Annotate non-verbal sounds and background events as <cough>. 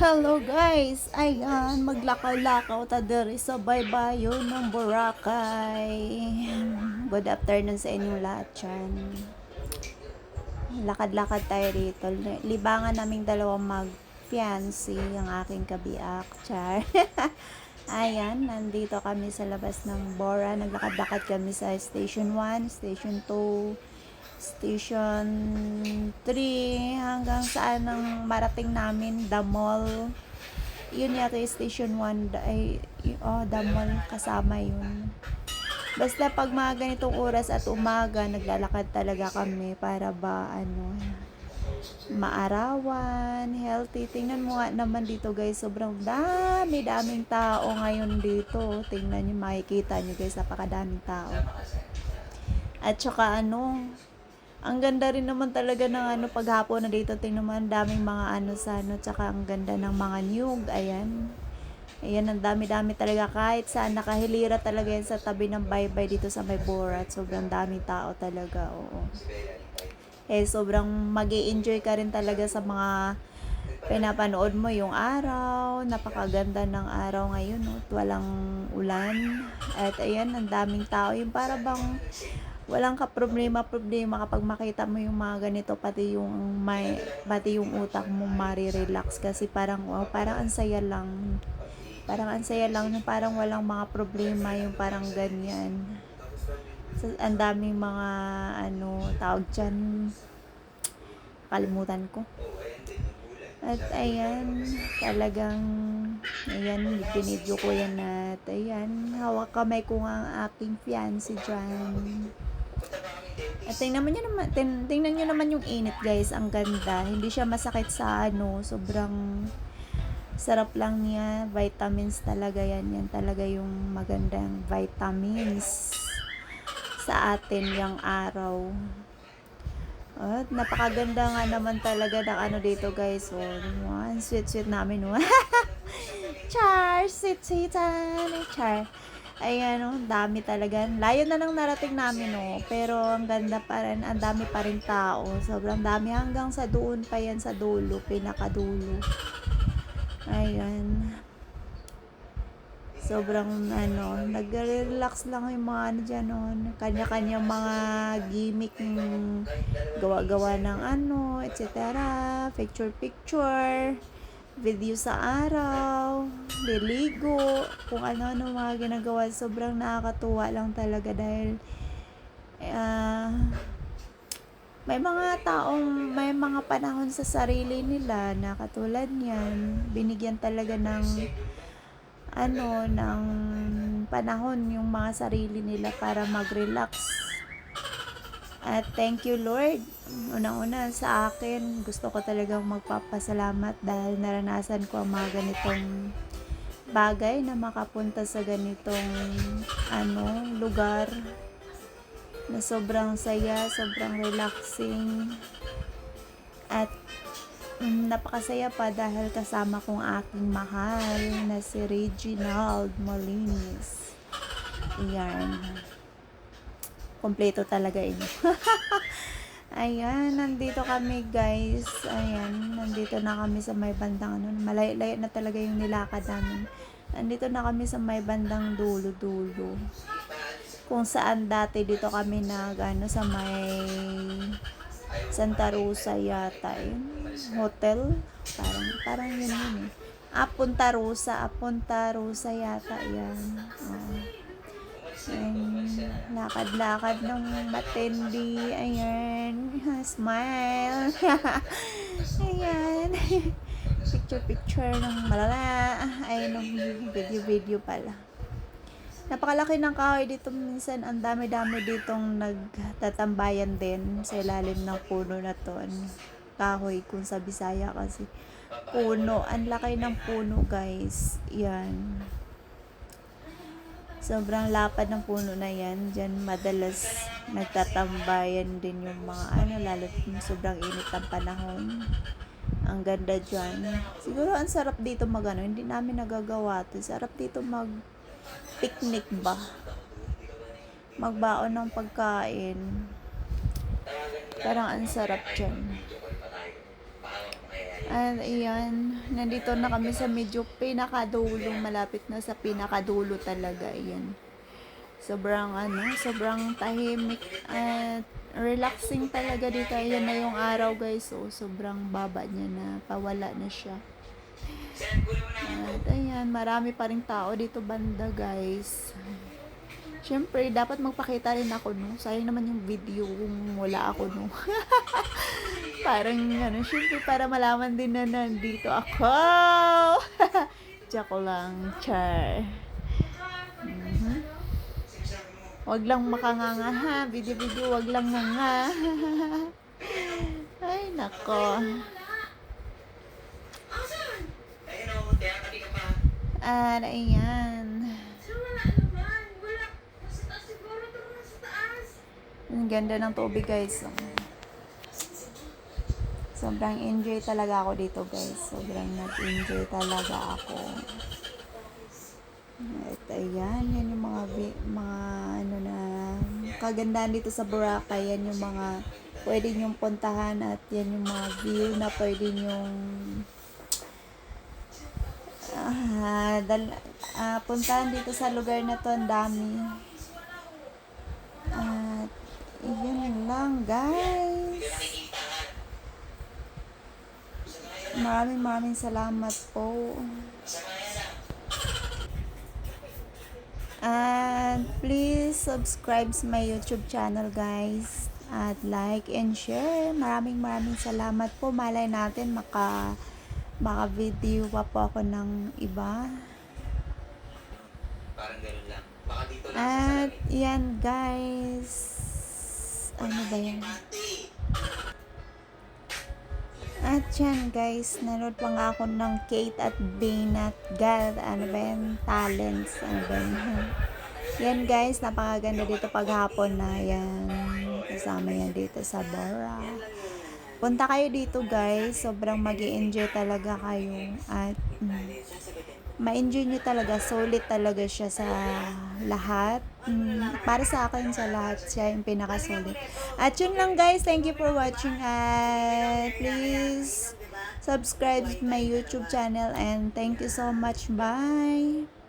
Hello guys! Ayan, maglakaw-lakaw ta diri sa baybayon ng Boracay. Good afternoon sa inyong lahat dyan. Lakad-lakad tayo rito. Libangan naming dalawang mag-fiancé, ang aking kabiak. Char. <laughs> Ayan, nandito kami sa labas ng Bora. Naglakad-lakad kami sa Station 1, Station 2, Station 3 hanggang saan ang marating namin, the mall. Yun yata yung Station 1, da- ay, oh, the mall, kasama yun. Basta pag mga ganitong oras at umaga, naglalakad talaga kami para ba, ano, maarawan, healthy. Tingnan mo nga naman dito guys, sobrang dami, daming tao ngayon dito. Tingnan nyo, makikita nyo guys, napakadaming tao. At saka ano, ang ganda rin naman talaga ng ano paghapon na dito. Tingnan mo, daming mga ano sa ano, tsaka ang ganda ng mga niyog. Ayan. Ayan, ang dami-dami talaga. Kahit saan, nakahilira talaga yan sa tabi ng baybay dito sa may Borat. Sobrang daming tao talaga, oo. Eh, sobrang mag enjoy ka rin talaga sa mga pinapanood mo yung araw. Napakaganda ng araw ngayon, no? Walang ulan. At ayan, ang daming tao. Yung para bang walang ka problema problema kapag makita mo yung mga ganito pati yung may pati yung utak mo mari-relax kasi parang wow, parang ang saya lang. Parang ang saya lang yung parang walang mga problema yung parang ganyan. So, ang daming mga ano tawag dyan. Kalimutan ko. At ayan talagang ayan binidyo ko yan at ayan hawak kamay ko nga ang aking fiancé dyan at tingnan mo naman, tin, tingnan nyo naman yung init guys, ang ganda. Hindi siya masakit sa ano, sobrang sarap lang niya. Vitamins talaga yan. Yan talaga yung magandang vitamins sa atin yung araw. At napakaganda nga naman talaga ng ano dito guys. Oh, ang sweet sweet namin. <laughs> Char, sweet sweet Char. Ayan, oh, dami talaga. Layo na nang narating namin, oh. Pero ang ganda pa rin, ang dami pa rin tao. Sobrang dami hanggang sa doon pa yan sa dulo, pinakadulo. Ayan. Sobrang ano, nag-relax lang yung mga ano dyan, oh. Kanya-kanya mga gimmick gawa-gawa ng ano, etc. Picture-picture video sa araw, liligo, kung ano-ano mga ginagawa. Sobrang nakakatuwa lang talaga dahil uh, may mga taong may mga panahon sa sarili nila na katulad niyan, binigyan talaga ng ano, ng panahon yung mga sarili nila para mag-relax. At thank you Lord. Unang-una sa akin, gusto ko talagang magpapasalamat dahil naranasan ko ang mga ganitong bagay na makapunta sa ganitong ano, lugar na sobrang saya, sobrang relaxing at mm, napakasaya pa dahil kasama kong aking mahal na si Reginald Molinis. Iyan kompleto talaga ino. <laughs> Ayan, nandito kami guys. Ayan, nandito na kami sa may bandang ano. Malayo-layo na talaga yung nilakad namin. Nandito na kami sa may bandang dulo-dulo. Kung saan dati dito kami nag ano, sa may Santa Rosa yata yun. Hotel. Parang, parang yun yun eh. Ah, Punta Rosa. Ah, Punta Rosa yata yan. Oh. Ayan, lakad-lakad ng matindi. Ayan, <laughs> smile. <laughs> Ayan. <laughs> Picture-picture ng malala. Ay, nung video-video pala. Napakalaki ng kahoy dito minsan. Ang dami-dami ditong nagtatambayan din sa ilalim ng puno na to. Kahoy kung sa Bisaya kasi. Puno. Ang laki ng puno guys. Yan. Sobrang lapad ng puno na yan. Diyan madalas nagtatambayan din yung mga ano, lalo sobrang init ang panahon. Ang ganda dyan. Siguro ang sarap dito mag ano, hindi namin nagagawa to. Sarap dito mag picnic ba? Magbaon ng pagkain. Parang ang sarap dyan. At ayan, nandito na kami sa medyo pinakadulo, malapit na sa pinakadulo talaga, ayan. Sobrang ano, sobrang tahimik at relaxing talaga dito. Ayan na yung araw guys, so sobrang baba niya na, pawala na siya. At ayan, marami pa rin tao dito banda guys. Siyempre, dapat magpakita rin ako, no? Sayang naman yung video kung wala ako, no? <laughs> Parang, ano, siyempre, para malaman din na nandito ako. <laughs> Joke lang, char. Mhm. Wag lang makanganga, ha? Video-video, wag lang nga <laughs> Ay, nako. At, ayan. Nasa taas. Ang ganda ng tubig, guys. Sobrang enjoy talaga ako dito, guys. Sobrang nag-enjoy talaga ako. At ayan, yan yung mga, mga ano na, kagandahan dito sa Boracay. Yan yung mga pwede nyong puntahan at yan yung mga view na pwede nyong ah, dal, ah, puntahan dito sa lugar na to. Ang dami. At yun lang, guys. Maraming maraming salamat po. And please subscribe sa my YouTube channel guys. At like and share. Maraming maraming salamat po. Malay natin maka maka video pa po ako ng iba. Parang ganun lang. Baka dito lang At yan guys. Ano ba yan? At yan guys, nanood pa nga ako ng Kate at Bane at God, ano ba yan, talents, ano ba yan. <laughs> Yan guys, napakaganda dito paghapon na yan. Kasama yan dito sa Bora. Punta kayo dito guys, sobrang mag enjoy talaga kayo. At mm, ma-enjoy nyo talaga, solid talaga siya sa lahat. Mm, para sa akin sa lahat, siya yung pinaka-solid. At yun lang guys, thank you for watching at please subscribe my YouTube channel and thank you so much. Bye!